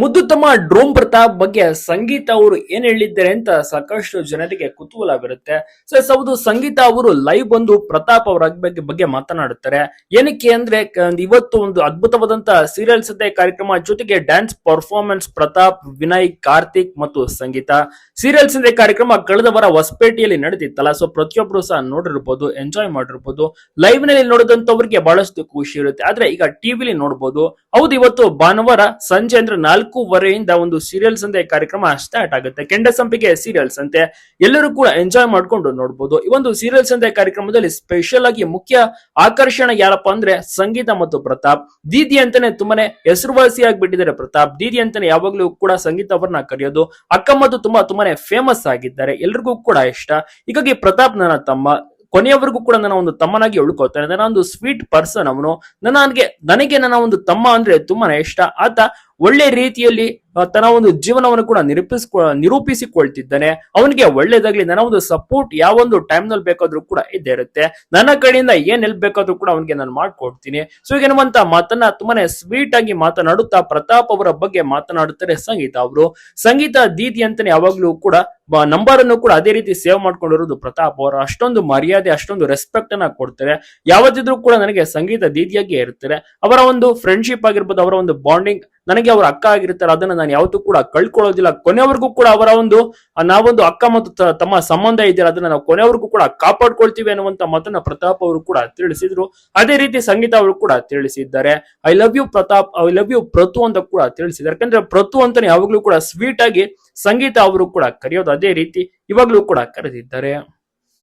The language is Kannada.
ಮುದ್ದು ತಮ್ಮ ಡ್ರೋಮ್ ಪ್ರತಾಪ್ ಬಗ್ಗೆ ಸಂಗೀತ ಅವರು ಏನ್ ಹೇಳಿದ್ದಾರೆ ಅಂತ ಸಾಕಷ್ಟು ಜನರಿಗೆ ಕುತೂಹಲವಿರುತ್ತೆ. ಸೊ ಹೌದು, ಸಂಗೀತ ಅವರು ಲೈವ್ ಬಂದು ಪ್ರತಾಪ್ ಅವರ ಬಗ್ಗೆ ಬಗ್ಗೆ ಮಾತನಾಡುತ್ತಾರೆ. ಏನಕ್ಕೆ ಅಂದ್ರೆ ಇವತ್ತು ಒಂದು ಅದ್ಭುತವಾದಂತಹ ಸೀರಿಯಲ್ ಸದ್ದೆ ಕಾರ್ಯಕ್ರಮ ಜೊತೆಗೆ ಡ್ಯಾನ್ಸ್ ಪರ್ಫಾರ್ಮೆನ್ಸ್ ಪ್ರತಾಪ್, ವಿನಯ್, ಕಾರ್ತಿಕ್ ಮತ್ತು ಸಂಗೀತ. ಸೀರಿಯಲ್ ಸಂದೇ ಕಾರ್ಯಕ್ರಮ ಕಳೆದ ವಾರ ಹೊಸಪೇಟೆಯಲ್ಲಿ ನಡೆದಿತ್ತಲ್ಲ ಸೊ ಪ್ರತಿಯೊಬ್ಬರು ಸಹ ನೋಡಿರ್ಬೋದು ಎಂಜಾಯ್ ಮಾಡಿರ್ಬೋದು. ಲೈವ್ನಲ್ಲಿ ನೋಡಿದಂತವ್ರಿಗೆ ಬಹಳಷ್ಟು ಖುಷಿ ಇರುತ್ತೆ. ಆದ್ರೆ ಈಗ ಟಿವಿಲಿ ನೋಡಬಹುದು ಹೌದು, ಇವತ್ತು ಭಾನುವಾರ ಸಂಜೆ ಅಂದ್ರೆ ನಾಲ್ಕೂವರೆಯಿಂದ ಒಂದು ಸೀರಿಯಲ್ ಸಂದೇ ಕಾರ್ಯಕ್ರಮ ಸ್ಟಾರ್ಟ್ ಆಗುತ್ತೆ. ಕೆಂಡ ಸಂಪಿಗೆ ಸೀರಿಯಲ್ಸ್ ಅಂತೆ ಎಲ್ಲರೂ ಕೂಡ ಎಂಜಾಯ್ ಮಾಡ್ಕೊಂಡು ನೋಡಬಹುದು ಈ ಒಂದು ಸೀರಿಯಲ್ ಅಂತ ಕಾರ್ಯಕ್ರಮದಲ್ಲಿ ಸ್ಪೆಷಲ್ ಆಗಿ ಮುಖ್ಯ ಆಕರ್ಷಣೆ ಯಾರಪ್ಪ ಅಂದ್ರೆ ಸಂಗೀತ ಮತ್ತು ಪ್ರತಾಪ್. ದೀದಿ ಅಂತಾನೆ ತುಂಬಾನೇ ಹೆಸರುವಾಸಿ ಆಗಿಬಿಟ್ಟಿದ್ದಾರೆ ಪ್ರತಾಪ್. ದೀದಿ ಅಂತಾನೆ ಯಾವಾಗ್ಲೂ ಕೂಡ ಸಂಗೀತ ಅವರನ್ನ ಕರೆಯೋದು. ಅಕ್ಕ ತುಂಬಾ, ತುಂಬಾನೇ ಫೇಮಸ್ ಆಗಿದ್ದಾರೆ. ಎಲ್ರಿಗೂ ಕೂಡ ಇಷ್ಟ. ಹೀಗಾಗಿ ಪ್ರತಾಪ್ ನನ್ನ ತಮ್ಮ. ಕೊನೆಯವರೆಗೂ ಕೂಡ ನನ್ನ ಒಂದು ತಮ್ಮನಾಗಿ ಉಳ್ಕೊಳ್ತಾನೆ ನನ್ನ ಒಂದು ಸ್ವೀಟ್ ಪರ್ಸನ್ ಅವನು. ನನಗೆ ನನಗೆ ನನ್ನ ಒಂದು ತಮ್ಮ ಅಂದ್ರೆ ತುಂಬಾನೇ ಇಷ್ಟ. ಆತ ಒಳ್ಳೆ ರೀತಿಯಲ್ಲಿ ತನ್ನ ಒಂದು ಜೀವನವನ್ನು ಕೂಡ ನಿರೂಪಿಸ್ಕೊ, ನಿರೂಪಿಸಿಕೊಳ್ತಿದ್ದಾನೆ. ಅವನಿಗೆ ಒಳ್ಳೇದಾಗ್ಲಿ, ನನ್ನ ಒಂದು ಸಪೋರ್ಟ್ ಯಾವೊಂದು ಟೈಮ್ನಲ್ಲಿ ಬೇಕಾದ್ರೂ ಕೂಡ ಇದ್ದೇ ಇರುತ್ತೆ. ನನ್ನ ಕಡೆಯಿಂದ ಏನ್ ಎಲ್ ಬೇಕಾದ್ರೂ ಕೂಡ ಅವನಿಗೆ ನಾನು ಮಾಡ್ಕೊಡ್ತೀನಿ. ಸೊ ಎನ್ನುವಂತ ಮಾತನ್ನ ತುಂಬಾನೇ ಸ್ವೀಟ್ ಆಗಿ ಮಾತನಾಡುತ್ತಾ ಪ್ರತಾಪ್ ಅವರ ಬಗ್ಗೆ ಮಾತನಾಡುತ್ತಾರೆ ಸಂಗೀತ ಅವರು. ಸಂಗೀತ ದೀದಿ ಅಂತಾನೆ ಯಾವಾಗ್ಲೂ ಕೂಡ ನಂಬರ್ ಅನ್ನು ಕೂಡ ಅದೇ ರೀತಿ ಸೇವ್ ಮಾಡ್ಕೊಂಡಿರೋದು ಪ್ರತಾಪ್ ಅವರು. ಅಷ್ಟೊಂದು ಮರ್ಯಾದೆ, ಅಷ್ಟೊಂದು ರೆಸ್ಪೆಕ್ಟ್ ಅನ್ನ ಕೊಡ್ತಾರೆ. ಯಾವತ್ತಿದ್ರೂ ಕೂಡ ನನಗೆ ಸಂಗೀತ ದೀದಿಯಾಗಿ ಇರ್ತಾರೆ. ಅವರ ಒಂದು ಫ್ರೆಂಡ್ಶಿಪ್ ಆಗಿರ್ಬೋದು, ಅವರ ಒಂದು ಬಾಂಡಿಂಗ್ ನನಗೆ ಅವರ ಅಕ್ಕ ಆಗಿರ್ತಾರೆ, ಅದನ್ನ ನಾನು ಯಾವತ್ತೂ ಕೂಡ ಕಳ್ಕೊಳ್ಳೋದಿಲ್ಲ. ಕೊನೆವರೆಗೂ ಕೂಡ ಅವರ ಒಂದು ನಾವೊಂದು ಅಕ್ಕ ಮತ್ತು ತಮ್ಮ ಸಂಬಂಧ ಇದೆಯಲ್ಲ ಅದನ್ನ ನಾವು ಕೊನೆವರೆಗೂ ಕೂಡ ಕಾಪಾಡ್ಕೊಳ್ತೀವಿ ಅನ್ನುವಂತ ಮಾತನ್ನ ಪ್ರತಾಪ್ ಅವರು ಕೂಡ ತಿಳಿಸಿದ್ರು. ಅದೇ ರೀತಿ ಸಂಗೀತ ಅವರು ಕೂಡ ತಿಳಿಸಿದ್ದಾರೆ. I love you Pratap I love you Prathu ಅಂತ ಕೂಡ ತಿಳಿಸಿದ್ದಾರೆ. ಯಾಕಂದ್ರೆ ಪ್ರತು ಅಂತಾನೆ ಯಾವಾಗ್ಲೂ ಕೂಡ ಸ್ವೀಟ್ ಆಗಿ ಸಂಗೀತ ಅವರು ಕೂಡ ಕರೆಯೋದು ಅದೇ ರೀತಿ ಇವಾಗ್ಲೂ ಕೂಡ ಕರೆದಿದ್ದಾರೆ.